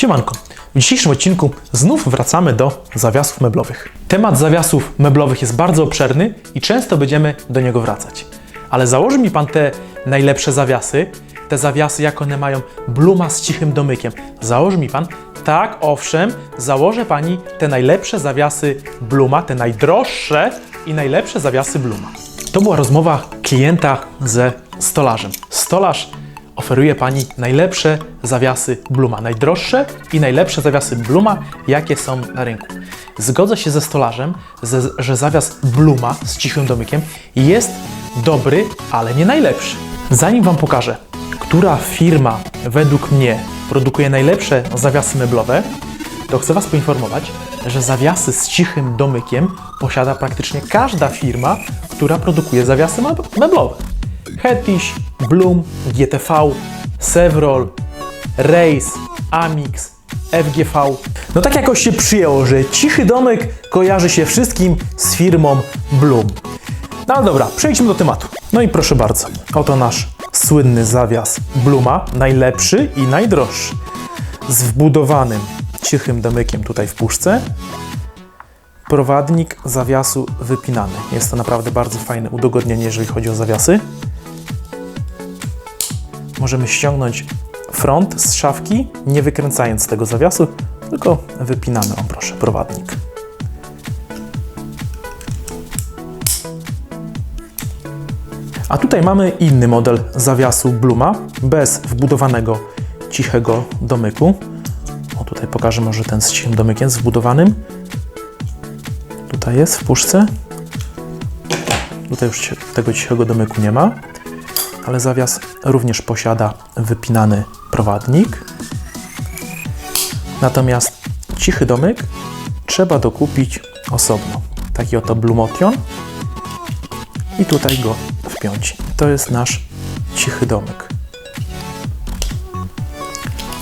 Siemanko. W dzisiejszym odcinku znów wracamy do zawiasów meblowych. Temat zawiasów meblowych jest bardzo obszerny i często będziemy do niego wracać. Ale założy mi Pan te najlepsze zawiasy, te zawiasy jak one mają bluma z cichym domykiem. Założy mi Pan? Tak, owszem, założę Pani te najlepsze zawiasy bluma, te najdroższe i najlepsze zawiasy bluma. To była rozmowa klienta ze stolarzem. Stolarz oferuje Pani najlepsze zawiasy Bluma, najdroższe i najlepsze zawiasy Bluma, jakie są na rynku. Zgodzę się ze stolarzem, ze, że zawias Bluma z cichym domykiem jest dobry, ale nie najlepszy. Zanim Wam pokażę, która firma według mnie produkuje najlepsze zawiasy meblowe, to chcę Was poinformować, że zawiasy z cichym domykiem posiada praktycznie każda firma, która produkuje zawiasy meb- meblowe. Hetish, Bloom, GTV, Sevrol, Race, Amix, FGV. No tak jakoś się przyjęło, że cichy domek kojarzy się wszystkim z firmą Bloom. No ale dobra, przejdźmy do tematu. No i proszę bardzo, oto nasz słynny zawias Bluma, najlepszy i najdroższy. Z wbudowanym cichym domykiem tutaj w puszce. Prowadnik zawiasu wypinany. Jest to naprawdę bardzo fajne udogodnienie, jeżeli chodzi o zawiasy możemy ściągnąć front z szafki, nie wykręcając tego zawiasu, tylko wypinamy, o proszę, prowadnik. A tutaj mamy inny model zawiasu Bluma, bez wbudowanego cichego domyku. O, tutaj pokażę może ten z cichym domykiem, z wbudowanym. Tutaj jest w puszce. Tutaj już tego cichego domyku nie ma ale zawias również posiada wypinany prowadnik. Natomiast cichy domyk trzeba dokupić osobno. Taki oto Blumotion i tutaj go wpiąć. To jest nasz cichy domyk.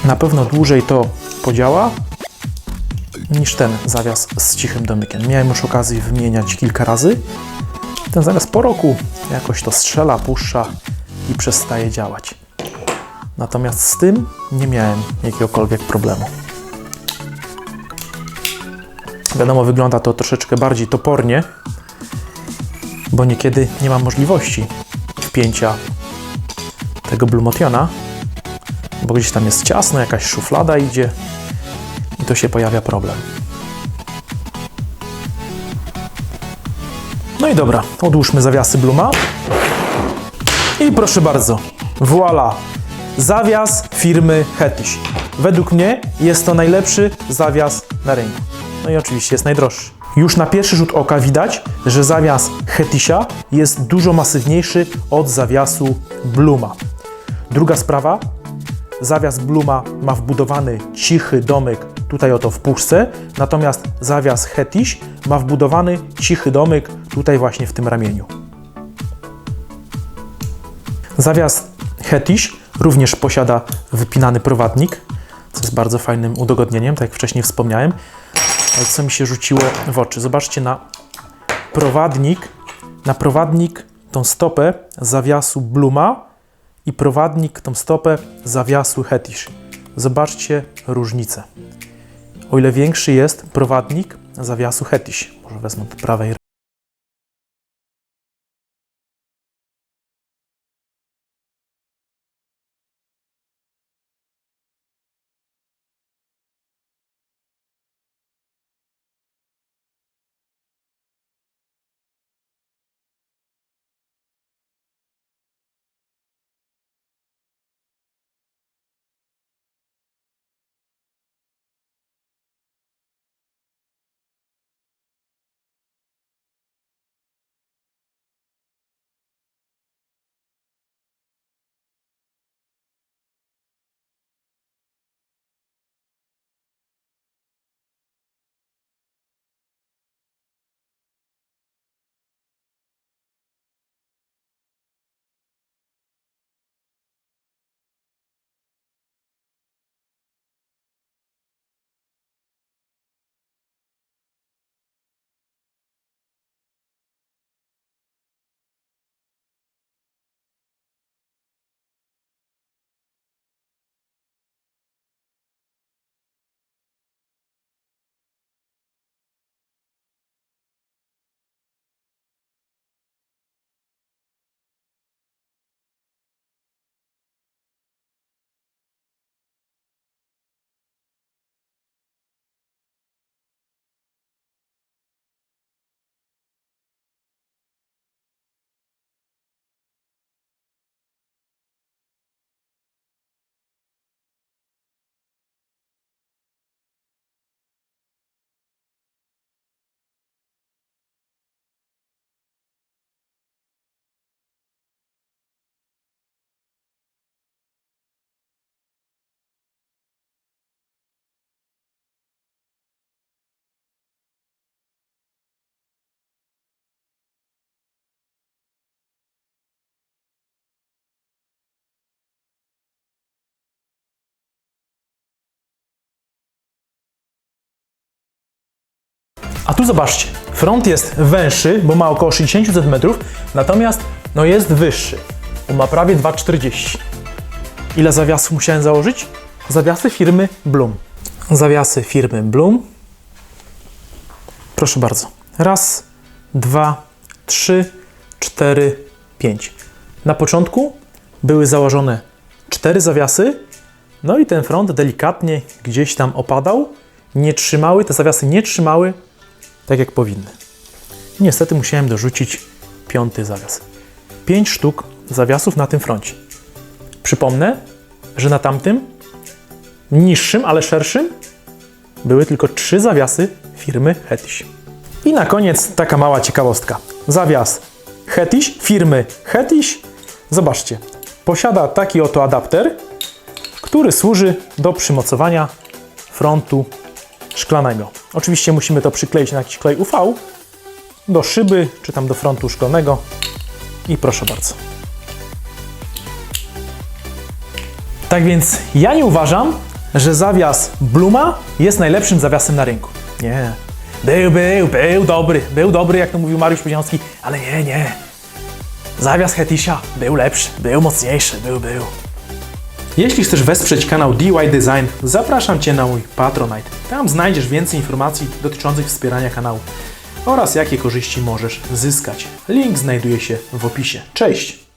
Na pewno dłużej to podziała niż ten zawias z cichym domykiem. Miałem już okazję wymieniać kilka razy. Ten zawias po roku jakoś to strzela, puszcza i przestaje działać. Natomiast z tym nie miałem jakiegokolwiek problemu. Wiadomo, wygląda to troszeczkę bardziej topornie, bo niekiedy nie ma możliwości wpięcia tego Blumotiona, bo gdzieś tam jest ciasno, jakaś szuflada idzie i to się pojawia problem. No i dobra, odłóżmy zawiasy Bluma. I proszę bardzo, voila, zawias firmy Hetish. Według mnie jest to najlepszy zawias na rynku. No i oczywiście jest najdroższy. Już na pierwszy rzut oka widać, że zawias Hetisha jest dużo masywniejszy od zawiasu Bluma. Druga sprawa, zawias Bluma ma wbudowany cichy domek tutaj oto w puszce, natomiast zawias Hetish ma wbudowany cichy domek tutaj właśnie w tym ramieniu. Zawias Hetish również posiada wypinany prowadnik, co jest bardzo fajnym udogodnieniem, tak jak wcześniej wspomniałem. Ale co mi się rzuciło w oczy? Zobaczcie na prowadnik, na prowadnik tą stopę zawiasu Bluma i prowadnik tą stopę zawiasu Hetish. Zobaczcie różnicę. O ile większy jest prowadnik zawiasu Hetish, może wezmę do prawej A tu zobaczcie, front jest węższy, bo ma około 60 cm, natomiast no jest wyższy, ma prawie 2,40 Ile zawiasów musiałem założyć? Zawiasy firmy Bloom. Zawiasy firmy Bloom. Proszę bardzo. Raz, dwa, trzy, cztery, pięć. Na początku były założone cztery zawiasy, no i ten front delikatnie gdzieś tam opadał. Nie trzymały, te zawiasy nie trzymały tak jak powinny. Niestety musiałem dorzucić piąty zawias. Pięć sztuk zawiasów na tym froncie. Przypomnę, że na tamtym niższym, ale szerszym były tylko trzy zawiasy firmy Hetish. I na koniec taka mała ciekawostka. Zawias Hetish firmy Hetish, zobaczcie, posiada taki oto adapter, który służy do przymocowania frontu szklanego. Oczywiście musimy to przykleić na jakiś klej UV do szyby czy tam do frontu szklanego i proszę bardzo. Tak więc ja nie uważam, że zawias Bluma jest najlepszym zawiasem na rynku. Nie. Był, był, był dobry, był dobry, jak to mówił Mariusz Poziomski, ale nie, nie. Zawias Hetisha był lepszy, był mocniejszy, był, był. Jeśli chcesz wesprzeć kanał DIY Design, zapraszam Cię na mój Patronite. Tam znajdziesz więcej informacji dotyczących wspierania kanału oraz jakie korzyści możesz zyskać. Link znajduje się w opisie. Cześć!